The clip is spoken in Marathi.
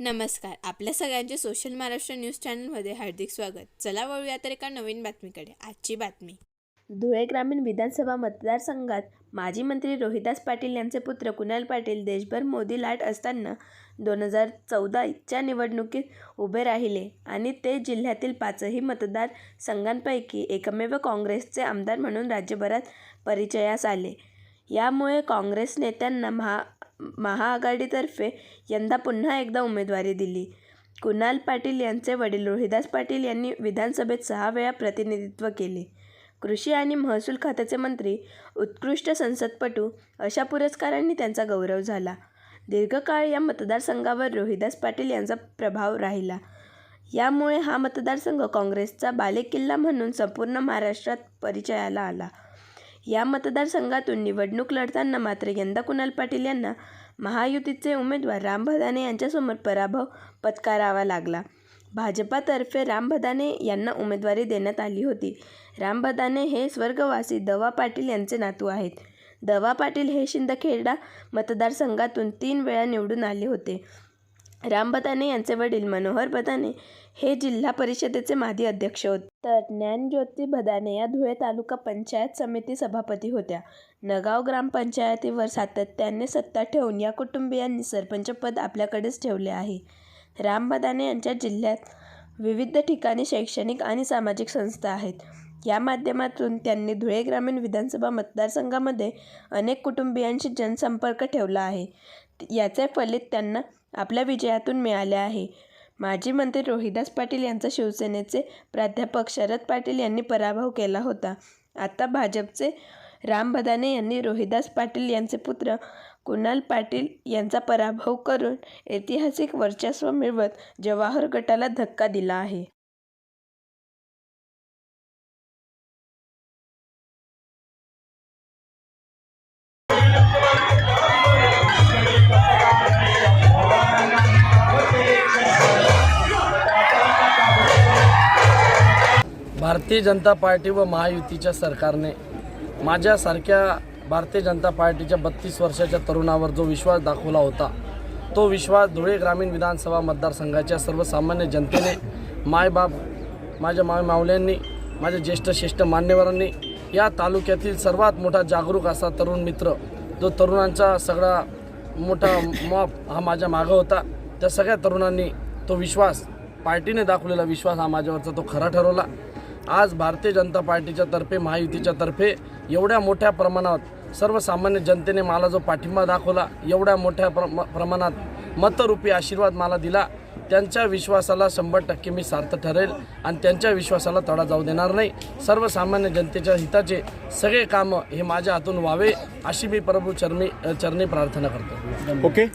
नमस्कार. आपल्या सगळ्यांचे सोशल महाराष्ट्र न्यूज चॅनलमध्ये हार्दिक स्वागत. चला वळूया तर एका नवीन बातमीकडे. आजची बातमी. धुळे ग्रामीण विधानसभा मतदारसंघात माजी मंत्री रोहिदास पाटील यांचे पुत्र कुणाल पाटील देशभर मोदी लाट असताना दोन हजार चौदाच्या निवडणुकीत उभे राहिले आणि ते जिल्ह्यातील पाचही मतदारसंघांपैकी एकमेव काँग्रेसचे आमदार म्हणून राज्यभरात परिचयास आले. यामुळे काँग्रेस नेत्यांना महा महाआघाडीतर्फे यंदा पुन्हा एकदा उमेदवारी दिली. कुणाल पाटील यांचे वडील रोहिदास पाटील यांनी विधानसभेत सहा वेळा प्रतिनिधित्व केले. कृषी आणि महसूल खात्याचे मंत्री उत्कृष्ट संसदपटू अशा पुरस्कारांनी त्यांचा गौरव झाला. दीर्घकाळ या मतदारसंघावर रोहिदास पाटील यांचा प्रभाव राहिला. यामुळे हा मतदारसंघ काँग्रेसचा बालेकिल्ला म्हणून संपूर्ण महाराष्ट्रात परिचयाला आला. या मतदारसंघातून निवडणूक लढताना मात्र यंदा कुणाल पाटील यांना महायुतीचे उमेदवार राम भदाने यांच्यासमोर पराभव पत्करावा लागला. भाजपातर्फे राम भदाने यांना उमेदवारी देण्यात आली होती. राम भदाने हे स्वर्गवासी दवा पाटील यांचे नातू आहेत. दवा पाटील हे शिंदखेडा मतदारसंघातून तीन वेळा निवडून आले होते. राम बदाने यांचे वडील मनोहर बदाने हे जिल्हा परिषदेचे माजी अध्यक्ष होते. तर ज्ञानज्योती भदाने या धुळे तालुका पंचायत समिती सभापती होत्या. नगाव ग्रामपंचायतीवर सातत्याने सत्ता ठेवून या कुटुंबियांनी सरपंचपद आपल्याकडेच ठेवले आहे. राम भदाने यांच्या जिल्ह्यात विविध ठिकाणी शैक्षणिक आणि सामाजिक संस्था आहेत. या माध्यमातून त्यांनी धुळे ग्रामीण विधानसभा मतदारसंघामध्ये अनेक कुटुंबियांशी जनसंपर्क ठेवला आहे. याचे फलित त्यांना आपल्या विजयातून मिळाले आहे. माजी मंत्री रोहिदास पाटील यांचा शिवसेनेचे प्राध्यापक शरद पाटील यांनी पराभव केला होता. आता भाजपचे राम भदाने यांनी रोहिदास पाटील यांचे पुत्र कुणाल पाटील यांचा पराभव करून ऐतिहासिक वर्चस्व मिळवत जवाहर गटाला धक्का दिला आहे. भारतीय जनता पार्टी व महायुतीच्या सरकारने माझ्यासारख्या भारतीय जनता पार्टीच्या बत्तीस वर्षाच्या तरुणावर जो विश्वास दाखवला होता तो विश्वास धुळे ग्रामीण विधानसभा मतदारसंघाच्या सर्वसामान्य जनतेने मायबाप माझ्या माय मावल्यांनी माझ्या ज्येष्ठ श्रेष्ठ मान्यवरांनी या तालुक्यातील सर्वात मोठा जागरूक असा तरुण मित्र जो तरुणांचा सगळा मोठा मॉप हा माझ्या मागं होता त्या सगळ्या तरुणांनी तो विश्वास पार्टीने दाखवलेला विश्वास हा माझ्यावरचा तो खरा ठरवला. आज भारतीय जनता पार्टीच्या तर्फे महायुतीच्या तर्फे एवढ्या मोठ्या प्रमाणात सर्वसामान्य जनतेने मला जो पाठिंबा दाखवला एवढ्या मोठ्या प्रमा प्रमाणात मतरूपी आशीर्वाद मला दिला त्यांच्या विश्वासाला शंभर टक्के मी सार्थ ठरेल आणि त्यांच्या विश्वासाला तडा जाऊ देणार नाही. सर्वसामान्य जनतेच्या हिताचे सगळे कामं हे माझ्या हातून व्हावे अशी मी प्रभू चरणी चरणी प्रार्थना करतो. ओके.